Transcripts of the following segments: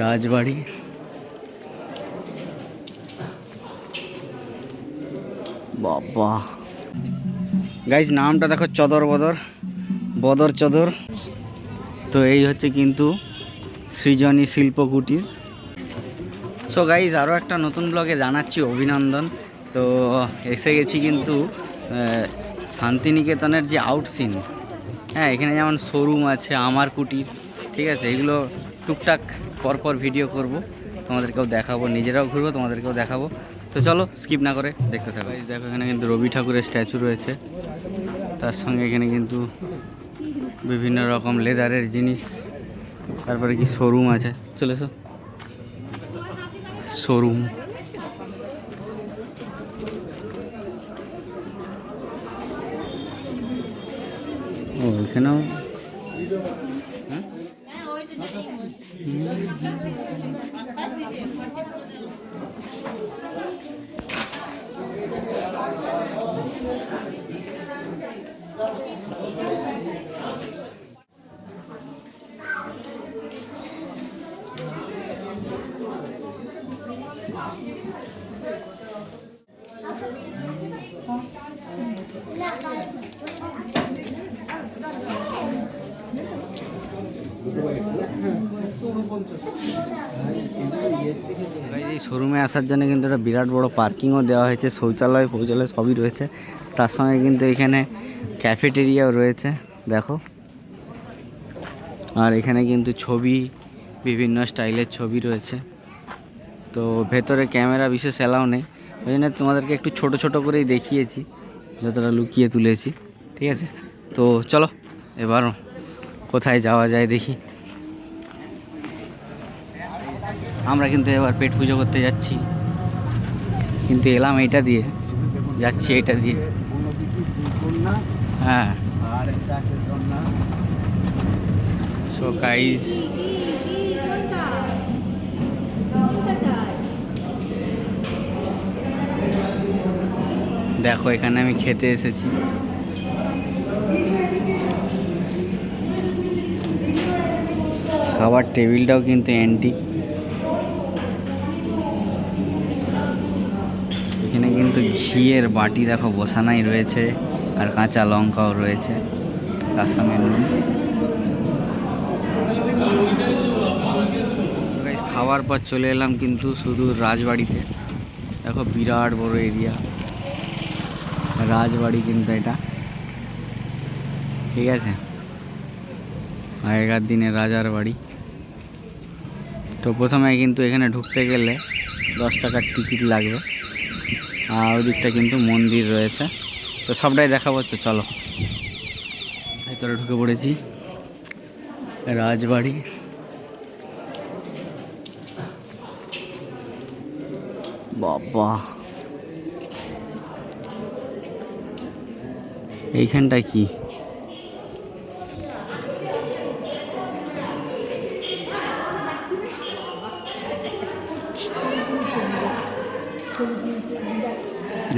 রাজবাড়ি। বাবা। গাইজ নামটা দেখো চদর বদর বদর চদর। তো এই হচ্ছে কিন্তু সৃজনী শিল্প কুটির সো গাইজ আরও একটা নতুন ব্লগে জানাচ্ছি অভিনন্দন। তো এসে গেছি কিন্তু শান্তিনিকেতনের যে আউটসিন হ্যাঁ এখানে যেমন শোরুম আছে, আমার কুটির, ঠিক আছে? এগুলো টুকটাক পরপর ভিডিও করব। তোমাদেরকেও দেখাবো, নিজেরাও ঘুরবো, তোমাদেরকেও দেখাবো। তো চলো স্কিপ না করে দেখতে থাকো। দেখো, এখানে কিন্তু রবি ঠাকুরের স্ট্যাচু রয়েছে। তার সঙ্গে এখানে কিন্তু বিভিন্ন রকম লেদারের জিনিস। তারপরে কি শোরুম আছে? চলে এসো। শোরুম ও, এখানেও? Guys, এই শোরুমে আসার জন্য কিন্তু একটা বিরাট বড় পার্কিংও দেওয়া হয়েছে, শৌচালয় ফৌচালয় সবই রয়েছে। তার সঙ্গে কিন্তু এখানে ক্যাফেটেরিয়াও রয়েছে, দেখো। আর এখানে কিন্তু ছবি, বিভিন্ন স্টাইলের ছবি রয়েছে। তো ভেতরে ক্যামেরা বিশেষ অ্যালাউ নেই। ওই জন্য তোমাদেরকে একটু ছোট ছোট করেই দেখিয়েছি, যতটা লুকিয়ে তুলেছি, ঠিক আছে? তো চলো এবার কোথায় যাওয়া যায় দেখি। আমরা কিন্তু এবার পেট পুজো করতে যাচ্ছি। কিন্তু এলাম এইটা দিয়ে, যাচ্ছি এটা দিয়ে। হ্যাঁ। দেখো, এখানে আমি খেতে এসেছি। খাবার টেবিলটাও কিন্তু অ্যান্টিক কিন্তু ঘিয়ের বাটি দেখো বসানাই রয়েছে আর কাঁচা লঙ্কাও রয়েছে। তার সঙ্গে নুন। খাওয়ার পর চলে এলাম কিন্তু শুধু রাজবাড়িতে। দেখো বিরাট বড় এরিয়া রাজবাড়ি কিন্তু এটা। ঠিক আছে? আগেকার দিনে রাজার বাড়ি। তো প্রথমে কিন্তু এখানে ঢুকতে গেলে দশ টাকার টিকিট লাগবে। আর ওদিকটা কিন্তু মন্দির রয়েছে। তো সবটাই দেখা হচ্ছে চলো। ভেতরে ঢুকে পড়েছি। রাজবাড়ি। বাবা। এইখানটা কি?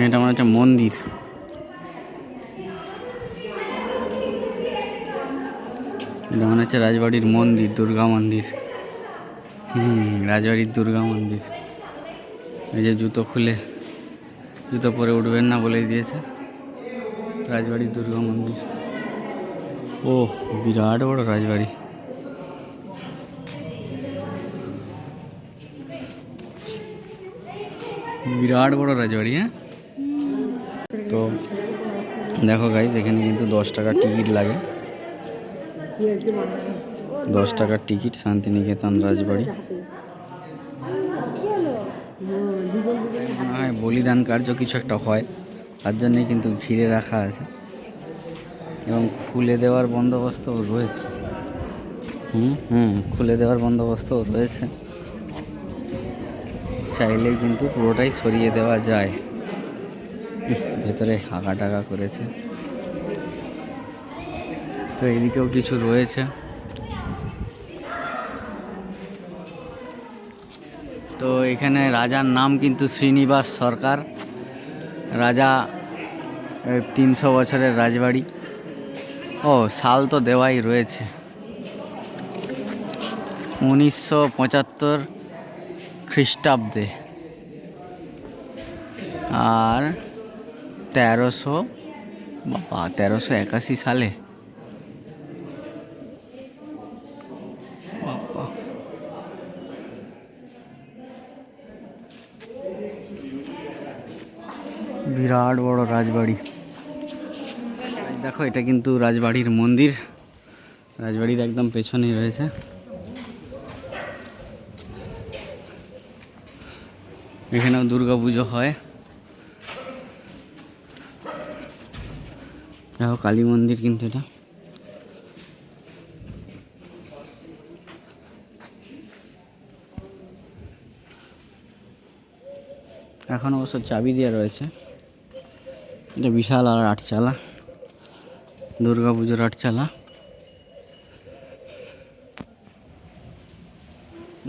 এটা মনে হচ্ছে মন্দির। এটা মনে হচ্ছে রাজবাড়ির মন্দির, দুর্গা মন্দির। হুম, রাজবাড়ির দুর্গা মন্দির। এই যে জুতো খুলে, জুতো পরে উঠবেন না বলেই দিয়েছে। রাজবাড়ির দুর্গা মন্দির। ও, বিরাট বড় রাজবাড়ি। বিরাট বড় রাজবাড়ি হ্যাঁ? দেখো গাইজ এখানে কিন্তু দশ টাকার টিকিট লাগে। দশ টাকার টিকিট শান্তিনিকেতন রাজবাড়ি। হয়, বলিদান কার্য কিছু একটা হয়, তার জন্যই কিন্তু ঘিরে রাখা আছে। এবং খুলে দেওয়ার বন্দোবস্তও রয়েছে। হুম হুম, খুলে দেওয়ার বন্দোবস্তও রয়েছে। চাইলেই কিন্তু পুরোটাই সরিয়ে দেওয়া যায়। ভেতরে হাঁকা টাকা করেছে। তো এদিকেও কিছু রয়েছে। তো এখানে রাজার নাম কিন্তু শ্রীনিবাস সরকার। রাজা তিনশো বছরের রাজবাড়ি। ও, সাল তো দেওয়াই রয়েছে। উনিশশো পঁচাত্তর খ্রিস্টাব্দে। আর তেরোশো, বাবা, তেরোশো একাশি সালে। বিরাট বড় রাজবাড়ি। দেখো, এটা কিন্তু রাজবাড়ির মন্দির। রাজবাড়ির একদম পেছনেই রয়েছে। এখানেও দুর্গা পুজো হয়। দেখো, কালী মন্দির কিন্তু এটা। এখন অবশ্য চাবি দেওয়া রয়েছে। এটা বিশাল আর আটচালা দুর্গা পুজোর আটচালা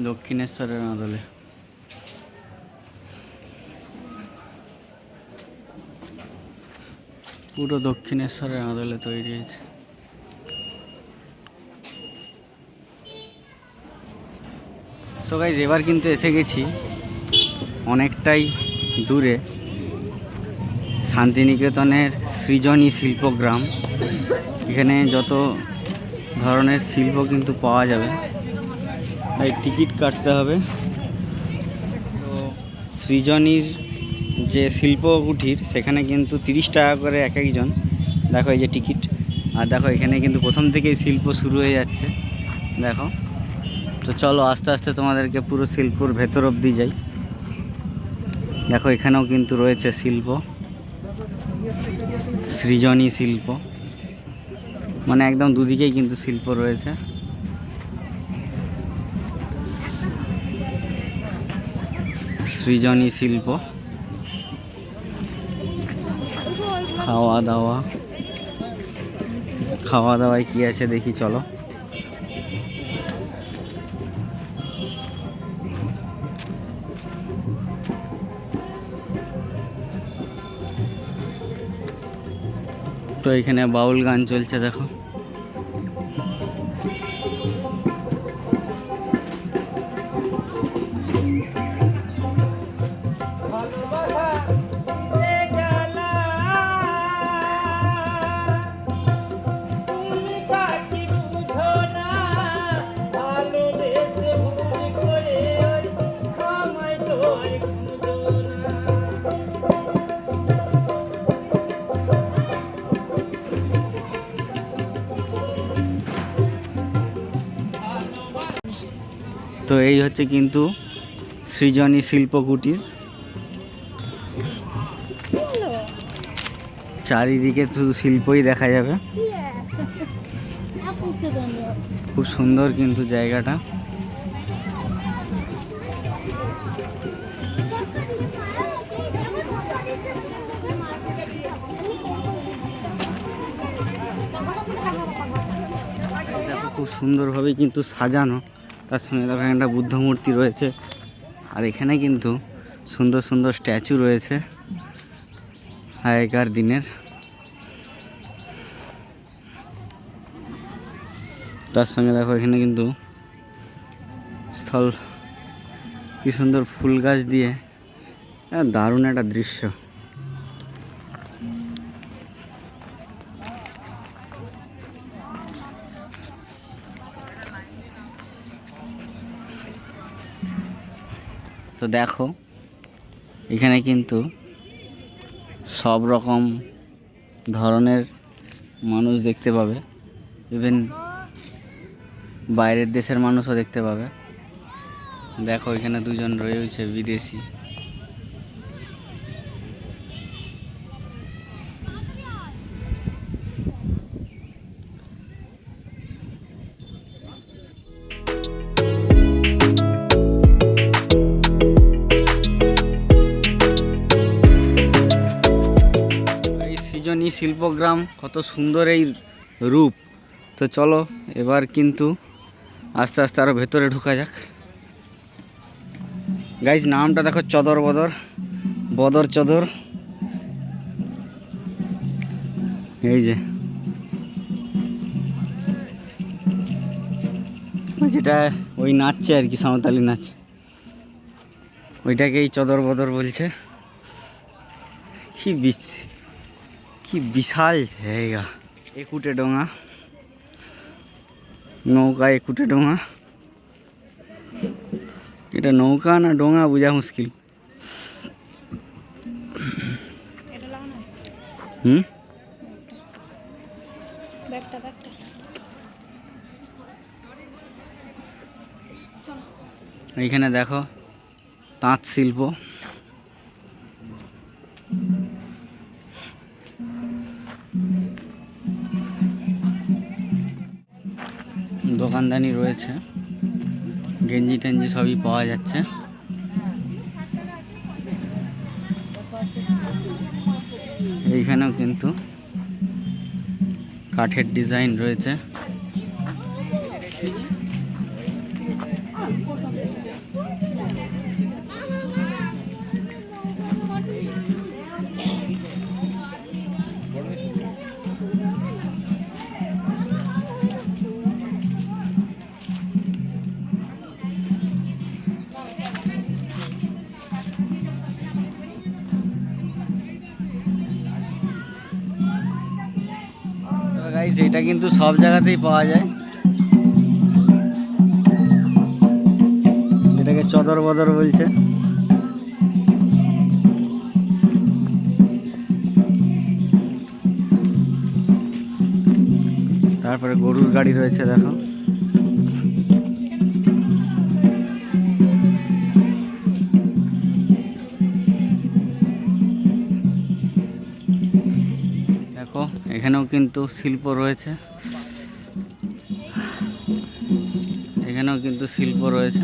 দক্ষিণেশ্বরের আদলে পুরো দক্ষিণেশ্বরের আদলে তৈরি হয়েছে। সো গাইজ এবার কিন্তু এসে গেছি অনেকটাই দূরে শান্তিনিকেতনের সৃজনী শিল্পগ্রাম। এখানে যত ধরনের শিল্প কিন্তু পাওয়া যাবে। তাই টিকিট কাটতে হবে। তো সৃজনীর যে শিল্প কুঠির সেখানে কিন্তু তিরিশ টাকা করে এক একজন। দেখো এই যে টিকিট। আর দেখো এখানে কিন্তু প্রথম থেকেই শিল্প শুরু হয়ে যাচ্ছে। দেখো। তো চলো আস্তে আস্তে তোমাদেরকে পুরো শিল্পর ভেতর অবধি যাই। দেখো এখানেও কিন্তু রয়েছে শিল্প। সৃজনী শিল্প। মানে একদম দুদিকেই কিন্তু শিল্প রয়েছে। সৃজনী শিল্প। খাওয়া দাওয়া খাওয়া দাওয়ায় কি আছে দেখি চলো। তো এখানে বাউল গান চলছে দেখো। তো এই হচ্ছে কিন্তু সৃজনী শিল্প কুটির চারিদিকে শুধু শিল্পই দেখা যাবে। খুব সুন্দর কিন্তু জায়গাটা। খুব সুন্দরভাবে কিন্তু সাজানো। তার সঙ্গে দেখো একটা বুদ্ধ মূর্তি রয়েছে। আর এখানে কিন্তু সুন্দর সুন্দর স্ট্যাচু রয়েছে আগেকার দিনের। তার সঙ্গে দেখো এখানে কিন্তু স্থল, কি সুন্দর ফুল গাছ দিয়ে দারুণ একটা দৃশ্য। দেখো, এখানে কিন্তু সব রকম ধরনের মানুষ দেখতে পাবে। ইভেন বাইরের দেশের মানুষও দেখতে পাবে। দেখো এখানে দুজন রয়েছে, বিদেশি। সৃজনী শিল্পগ্রাম, কত সুন্দর এই রূপ। তো চলো, এবার কিন্তু আস্তে আস্তে আরও ভেতরে ঢুকা যাক। গাইজ নামটা দেখো চদর বদর বদর চদর। এই যে। যেটা ওই নাচছে আর কি, সাঁওতালি নাচ ওইটাকেই চদর বদর বলছে। কি বিশ কি বিশাল জায়গা একুটে ডোঙা নৌকা একুটে ডোঙা। এটা নৌকা না ডোঙা বোঝা মুশকিল। হুম? এইখানে দেখো তাঁত শিল্প। দোকানদানি রয়েছে। গেঞ্জি টেঞ্জি সবই পাওয়া যাচ্ছে। এইখানেও কিন্তু কাঠের ডিজাইন রয়েছে। গাইস এটা কিন্তু সব জায়গাতেই পাওয়া যায়। এটাকে চদর বদর বলছে। তারপরে গরুর গাড়ি রয়েছে দেখো দেখো। এখানেও কিন্তু শিল্প রয়েছে। এখানেও কিন্তু শিল্প রয়েছে।